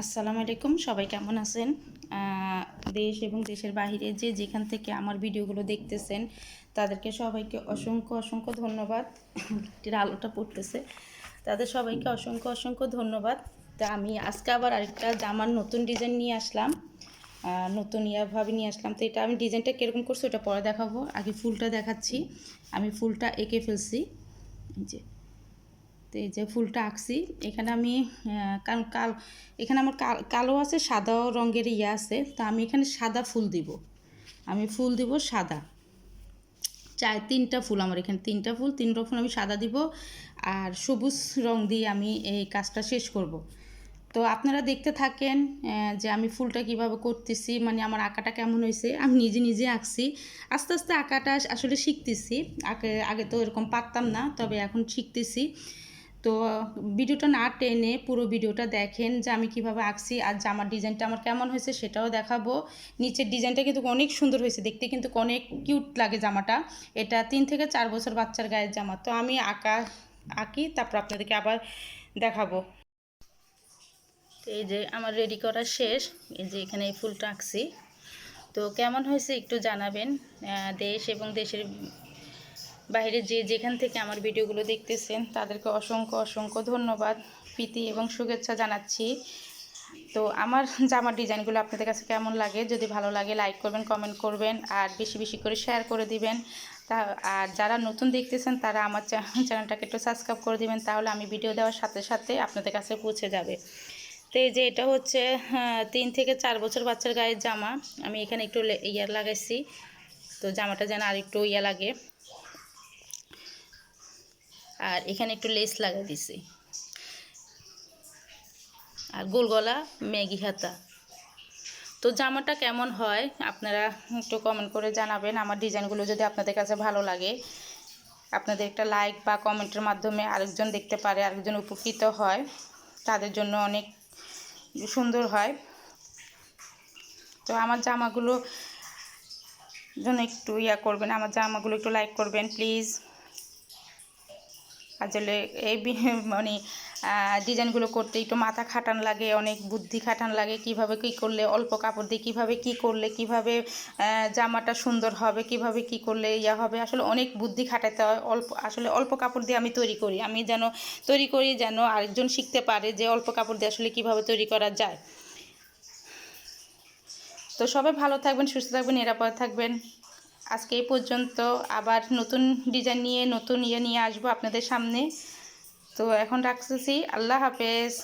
আসসালামু আলাইকুম, সবাই কেমন আছেন? দেশ এবং দেশের বাইরে যে যেখান থেকে আমার ভিডিওগুলো দেখতেছেন, তাদেরকে সবাইকে অসংখ্য অসংখ্য ধন্যবাদ। একটির আলোটা পড়তেছে। তাদের সবাইকে অসংখ্য অসংখ্য ধন্যবাদ। তা আমি আজকে আবার আরেকটা জামার নতুন ডিজাইন নিয়ে আসলাম। নতুন ইয়াভাবে নিয়ে আসলাম। তো এটা আমি ডিজাইনটা কীরকম করছি, ওটা পরে দেখাবো। আগে ফুলটা দেখাচ্ছি। আমি ফুলটা এঁকে ফেলছি। যে তো এই যে ফুলটা আঁকছি, এখানে আমি কারণ কাল এখানে আমার কাল- আছে, সাদা রঙের ইয়ে আছে, তা আমি এখানে সাদা ফুল দিব। আমি ফুল দিব সাদা। চার, তিনটা ফুল আমার এখানে, তিনটা ফুল তিনটা ফুল আমি সাদা দিব আর সবুজ রং দিয়ে আমি এই কাজটা শেষ করব। তো আপনারা দেখতে থাকেন যে আমি ফুলটা কীভাবে করতেছি মানে আমার আঁকাটা কেমন হয়েছে, আমি নিজে নিজে আঁকছি। আস্তে আস্তে আঁকাটা আসলে শিখতেছি আগে তো এরকম পারতাম না, তবে এখন শিখতেছি। তো ভিডিওটা না টেনে পুরো ভিডিওটা দেখেন যে আমি কীভাবে আঁকছি আর জামার ডিজাইনটা আমার কেমন হয়েছে সেটাও দেখাবো। নিচের ডিজাইনটা কিন্তু অনেক সুন্দর হয়েছে, দেখতে কিন্তু অনেক কিউট লাগে জামাটা। এটা তিন থেকে চার বছর বাচ্চার গায়ের জামা। তো আমি আঁকা, আঁকি, তারপর আপনাদেরকে আবার দেখাবো। এই যে আমার রেডি করা শেষ, এই যে এখানে এই ফুলটা আঁকছি। তো কেমন হয়েছে একটু জানাবেন দেশ এবং দেশের বাইরে যে যেখান থেকে আমার ভিডিওগুলো দেখতেছেন তাদেরকে অসংখ্য অসংখ্য ধন্যবাদ প্রীতি এবং শুভেচ্ছা জানাচ্ছি। তো আমার জামার ডিজাইনগুলো আপনাদের কাছে কেমন লাগে? যদি ভালো লাগে লাইক করবেন কমেন্ট করবেন আর বেশি বেশি করে শেয়ার করে দিবেন। তা আর যারা নতুন দেখতেছেন তারা আমার চ্যানেলটাকে একটু সাবস্ক্রাইব করে দিবেন তাহলে আমি ভিডিও দেওয়ার সাথে সাথে আপনাদের কাছে পৌঁছে যাবে। তো এই যে এটা হচ্ছে হ্যাঁ, তিন থেকে চার বছর বাচ্চার গায়ের জামা। আমি এখানে একটু ইয়ার লাগাইছি। তো জামাটা যেন আর একটু ইয়া লাগে। আর এখানে একটু লেস লাগিয়ে দিছি। আর গোল গলা ম্যাগি হাতা তো জামাটা কেমন হয় আপনারা একটু কমেন্ট করে জানাবেন। আমার ডিজাইনগুলো যদি আপনাদের কাছে ভালো লাগে, আপনাদের একটা লাইক বা কমেন্টের মাধ্যমে আরেকজন দেখতে পারে, আরেকজন উপকৃত হয়, তাদের জন্য অনেক সুন্দর হয়। তো আমার জামাগুলো জন্য একটু ইয়া করবেন, আমার জামাগুলো একটু লাইক করবেন প্লিজ আসলে এই মানে ডিজাইনগুলো করতে একটু মাথা খাটান লাগে, অনেক বুদ্ধি খাটান লাগে, কীভাবে কি করলে অল্প কাপড় দিয়ে, কীভাবে কি করলে, কীভাবে জামাটা সুন্দর হবে, কীভাবে কি করলে ইয়া হবে, আসলে অনেক বুদ্ধি খাটাতে হয়, অল্প, আসলে অল্প কাপড় দিয়ে আমি তৈরি করি, আমি যেন তৈরি করি যেন আরেকজন শিখতে পারে যে অল্প কাপড় দিয়ে আসলে কীভাবে তৈরি করা যায়। তো সবাই ভালো থাকবেন, সুস্থ থাকবেন, নিরাপদ থাকবেন। আজকে এই পর্যন্ত আবার নতুন ডিজাইন নিয়ে, নতুন ইয়ে নিয়ে আসব আপনাদের সামনে। তো এখন রাখতেছি। আল্লাহ হাফেজ।